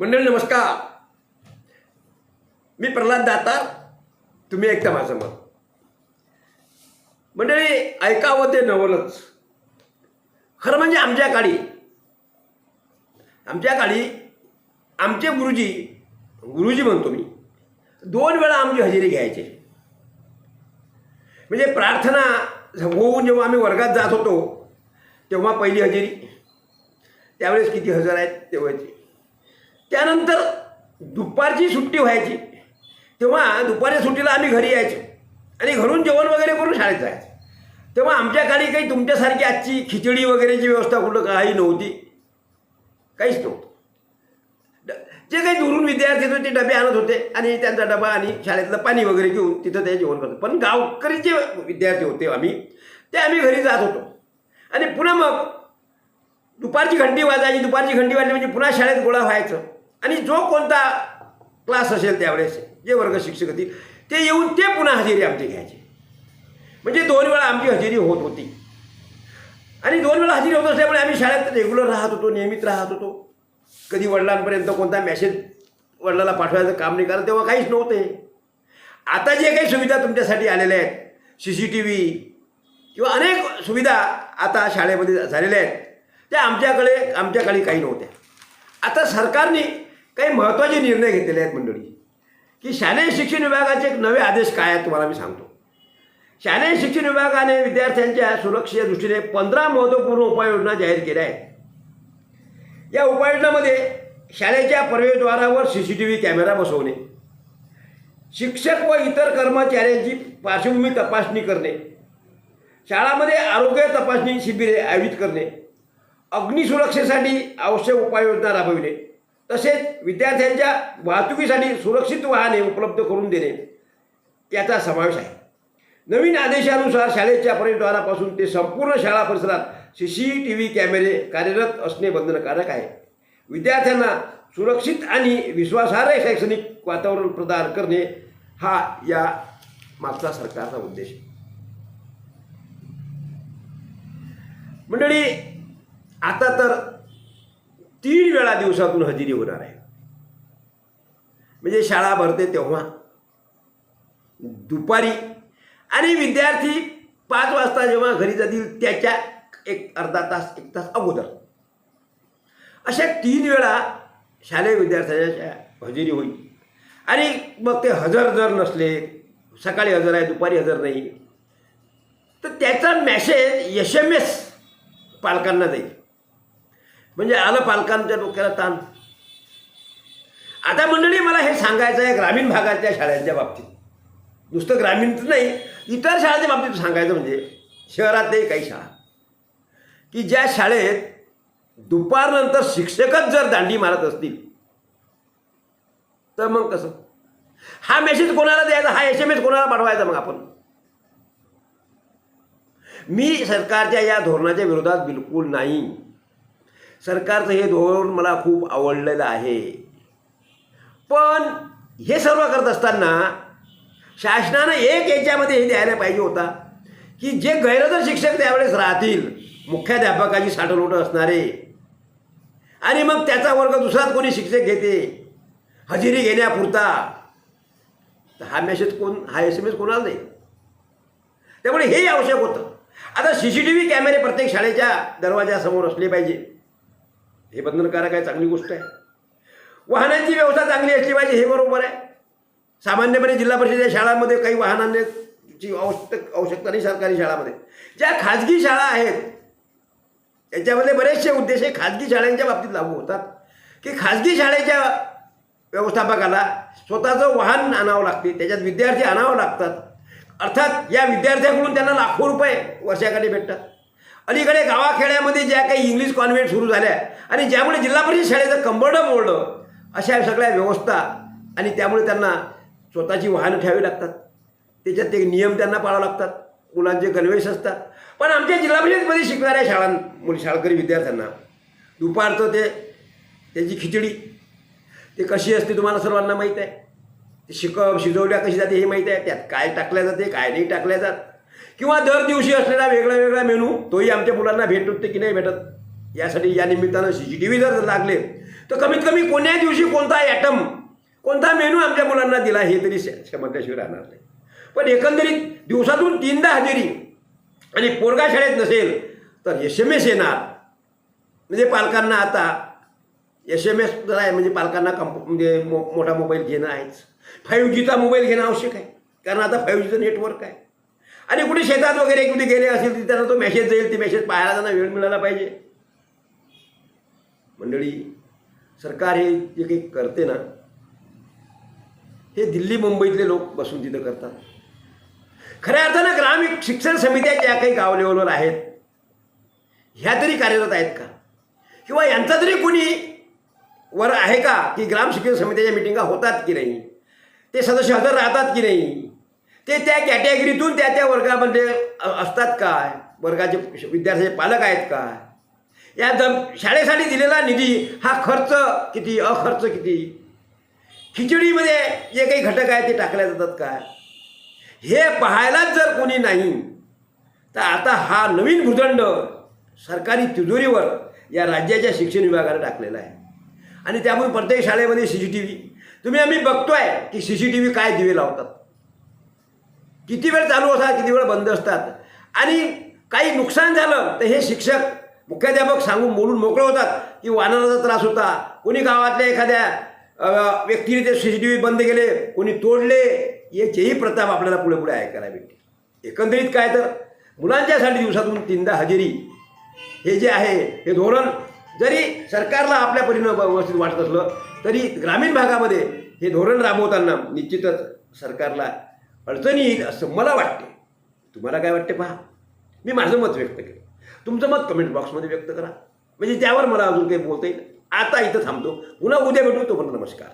मंडळी नमस्कार. मी प्रल्हाद दातार. तुम्ही ऐकता माझं मत. मंडळी ऐकावं ते नवलच. खरं म्हणजे आमच्या काळी आमच्या काळी आमचे गुरुजी गुरुजी म्हणतो मी दोन वेळा आमची हजेरी घ्यायचे. म्हणजे प्रार्थना होऊन जेव्हा आम्ही वर्गात जात होतो तेव्हा पहिली हजेरी. त्यावेळेस किती हजर आहेत तेव्हाची त्यानंतर दुपारची सुट्टी व्हायची. तेव्हा दुपारच्या सुट्टीला आम्ही घरी यायचो. आणि घरून जेवण वगैरे करून शाळेत जायचो. तेव्हा आमच्या काळी काही तुमच्यासारखी आजची खिचडी वगैरेची व्यवस्था कुठं काही नव्हती. काहीच नव्हतं. ड- जे काही दुरून विद्यार्थी होते ते डबे आणत होते आणि त्यांचा डबा आणि शाळेतलं पाणी वगैरे घेऊन तिथं ते जेवण करतो पण गावकरी जे विद्यार्थी होते आम्ही ते आम्ही घरी जात होतो. आणि पुन्हा मग दुपारची घंटी वाजायची दुपारची घंटी वाजली म्हणजे पुन्हा शाळेत गोळा व्हायचं. आणि जो कोणता क्लास असेल त्यावेळेस जे वर्ग शिक्षक होतील ते येऊन ते पुन्हा हजेरी आमची घ्यायची. म्हणजे दोन वेळा आमची हजेरी होत होती. आणि दोन वेळा हजेरी होत असल्यामुळे आम्ही शाळेत रेग्युलर राहत होतो नियमित राहत होतो. कधी वडिलांपर्यंत कोणता मेसेज वडिलाला पाठवायचं काम नाही कारण तेव्हा काहीच नव्हते. आता जे काही सुविधा तुमच्यासाठी आलेल्या आहेत सी सी टी व्ही किंवा अनेक सुविधा आता शाळेमध्ये झालेल्या आहेत त्या आमच्याकडे आमच्याकडे काही नव्हत्या. आता सरकारने काही महत्त्वाचे निर्णय घेतलेले आहेत मंडळी. की शालेय शिक्षण विभागाचे एक नवे आदेश काय आहेत तुम्हाला मी सांगतो. शालेय शिक्षण विभागाने विद्यार्थ्यांच्या सुरक्षेच्या दृष्टीने पंधरा महत्त्वपूर्ण उपाययोजना जाहीर केल्या आहेत. या उपाययोजनामध्ये शाळेच्या प्रवेशद्वारावर C C T V camera बसवणे शिक्षक व इतर कर्मचाऱ्यांची पार्श्वभूमी तपासणी करणे शाळामध्ये आरोग्य तपासणी शिबिरे आयोजित करणे अग्निसुरक्षेसाठी आवश्यक उपाययोजना राबविणे तसेच विद्यार्थ्यांच्या वाहतुकीसाठी सुरक्षित वाहने उपलब्ध करून देणे याचा समावेश आहे. नवीन आदेशानुसार शाळेच्या प्रवेशद्वारापासून ते संपूर्ण शाळा परिसरात सी सी टी व्ही कॅमेरे कार्यरत असणे बंधनकारक आहे. विद्यार्थ्यांना सुरक्षित आणि विश्वासार्ह शैक्षणिक वातावरण प्रदान करणे हा या मागचा सरकारचा उद्देश आहे. मंडळी आता तर तीन वेळा दिवसातून हजेरी होणार आहे. म्हणजे शाळा भरते तेव्हा. दुपारी. आणि विद्यार्थी पाच वाजता जेव्हा घरी जातील त्याच्या एक अर्धा तास एक तास अगोदर. अशा तीन वेळा शालेय विद्यार्थ्यांच्या हजेरी होईल. आणि मग ते हजर जर नसले सकाळी हजर आहे दुपारी हजर नाही तर त्याचा मॅसेज एस एम एस पालकांना जाईल. म्हणजे आलं पालकांच्या डोक्याला ताण. आता मंडळी मला हे सांगायचं आहे ग्रामीण भागातल्या शाळांच्या बाबतीत. नुसतं ग्रामीणच नाही इतर शाळांच्या बाबतीत सांगायचं म्हणजे शहरातही काही शाळा. की ज्या शाळेत दुपारनंतर शिक्षकच जर दांडी मारत असतील तर मग कसं? हा मेसेज कोणाला द्यायचा? हा एस एम एस कोणाला पाठवायचा मग आपण? मी सरकारच्या या धोरणाच्या विरोधात बिलकुल नाही. सरकारचं हे धोरण मला खूप आवडलेलं आहे. पण हे सर्व करत असताना शासनानं एक याच्यामध्ये हे द्यायला पाहिजे होता की जे गैरहजर शिक्षक त्यावेळेस राहतील मुख्याध्यापकाची साठवलोटं असणारे. आणि मग त्याचा वर्ग दुसराच कोणी शिक्षक घेते? हजेरी घेण्यापुरता. तर हा मेसेज कोण हा एस एम एस कोणाला नाही त्यामुळे हेही आवश्यक होतं. आता सी सी टी व्ही कॅमेरे प्रत्येक शाळेच्या दरवाजासमोर असले पाहिजे. हे बंधनकारक आहे चांगली गोष्ट आहे. वाहनांची व्यवस्था चांगली असली पाहिजे हे बरोबर आहे. सामान्यपणे जिल्हा परिषदेच्या शाळांमध्ये काही वाहनांची आवश्यक आवश्यकता नाही सरकारी शाळामध्ये. ज्या खाजगी शाळा आहेत त्याच्यामध्ये बरेचसे उद्देश हे खाजगी शाळांच्या बाबतीत लागू होतात. की खाजगी शाळेच्या व्यवस्थापकाला स्वतःचं वाहन आणावं लागते त्याच्यात विद्यार्थी आणावं लागतात. अर्थात या विद्यार्थ्याकडून त्यांना लाखो रुपये वर्षाकाठी भेटतात. अलीकडे गावाखेड्यामध्ये ज्या काही इंग्लिश कॉन्व्हेंट सुरू झाल्या आणि ज्यामुळे जिल्हा परिषद शाळेचं कंबरडं मोडलं अशा सगळ्या व्यवस्था आणि त्यामुळे त्यांना स्वतःची वाहनं ठेवावी लागतात. त्याच्यात ते नियम त्यांना पाळावे लागतात. मुलांचे गणवेश असतात. पण आमच्या जिल्हा परिषदमध्ये शिकणाऱ्या शाळां मुल शाळकरी विद्यार्थ्यांना दुपारचं ते त्याची खिचडी ते कशी असते तुम्हाला सर्वांना माहीत आहे? ते शिक शिजवल्या कशी जाते हे माहीत आहे? त्यात काय टाकल्या जाते काय नाही टाकल्या जात? किंवा दर दिवशी असलेला वेगळा वेगळा मेनू तोही आमच्या मुलांना भेटते की नाही भेटत? यासाठी या निमित्तानं सी सी टी व्ही जर लागले तर कमीत कमी कोण्या दिवशी कोणता ॲटम कोणता मेनू आमच्या मुलांना दिला हे तरी समजल्याशिवाय राहणार नाही. पण एकंदरीत दिवसातून तीनदा हजेरी आणि पोरगा शाळेत नसेल तर एस एम एस येणार. म्हणजे पालकांना आता एस एम एस जर आहे म्हणजे पालकांना कंप म्हणजे मो मोठा मोबाईल घेणं आहेच. फाईव्ह जीचा मोबाईल घेणं आवश्यक आहे. कारण आता फाईव्ह जीचं नेटवर्क आहे. आणि कुठे शेतात वगैरे कुठे गेले असेल तर त्यांना तो मेसेज जाईल ते मेसेज पाहायला त्यांना वेळ मिळाला पाहिजे. मंडळी सरकार हे जे काही करते ना हे दिल्ली मुंबईतले लोक बसून तिथं करतात. खऱ्या अर्थानं ग्रामीण शिक्षण समित्या ज्या काही गाव लेवलवर आहेत ह्या तरी कार्यरत आहेत का? किंवा यांचा तरी कुणी वर आहे का की ग्राम शिक्षण समितीच्या मिटिंगा होतात की नाही? ते सदस्य हजर राहतात की नाही? ते त्या कॅटेगरीतून त्या त्या वर्गामध्ये असतात काय? वर्गाचे विद्यार्थ्याचे पालक आहेत काय? या जम शाळेसाठी दिलेला निधी हा खर्च किती अखर्च किती? खिचडीमध्ये जे काही घटक आहेत ते टाकले जातात काय? हे पाहायलाच जर कोणी नाही तर आता हा नवीन भूदंड सरकारी तिजोरीवर या राज्याच्या शिक्षण विभागाने टाकलेला आहे. आणि त्यामुळे प्रत्येक शाळेमध्ये सी सी टी व्ही तुम्ही आम्ही बघतोय की सी सी टी व्ही काय दिवे लावतात. किती वेळ चालू असतात किती वेळ बंद असतात? आणि काही नुकसान झालं तर हे शिक्षक मुख्याध्यापक सांगून बोलून मोकळे होतात की वानराचा त्रास होता. कोणी गावातल्या एखाद्या व्यक्तीने ते सी सी टी व्ही बंद केले कोणी तोडले याचेही प्रताप आपल्याला पुढे पुढे ऐकायला भेटते एकंदरीत काय तर मुलांच्यासाठी दिवसातून तीनदा हजेरी. हे जे आहे हे धोरण जरी सरकारला आपल्या परीनं व्यवस्थित वाटत असलं तरी ग्रामीण भागामध्ये हे धोरण राबवताना निश्चितच सरकारला अडचणी येईल असं मला वाटते. तुम्हाला काय वाटते पहा. मी माझं मत व्यक्त केलं. तुमचं मत कमेंट बॉक्समध्ये व्यक्त करा. म्हणजे त्यावर मला अजून काही बोलता येईल आता इथं थांबतो. पुन्हा उद्या भेटू तोपर्यंत नमस्कार.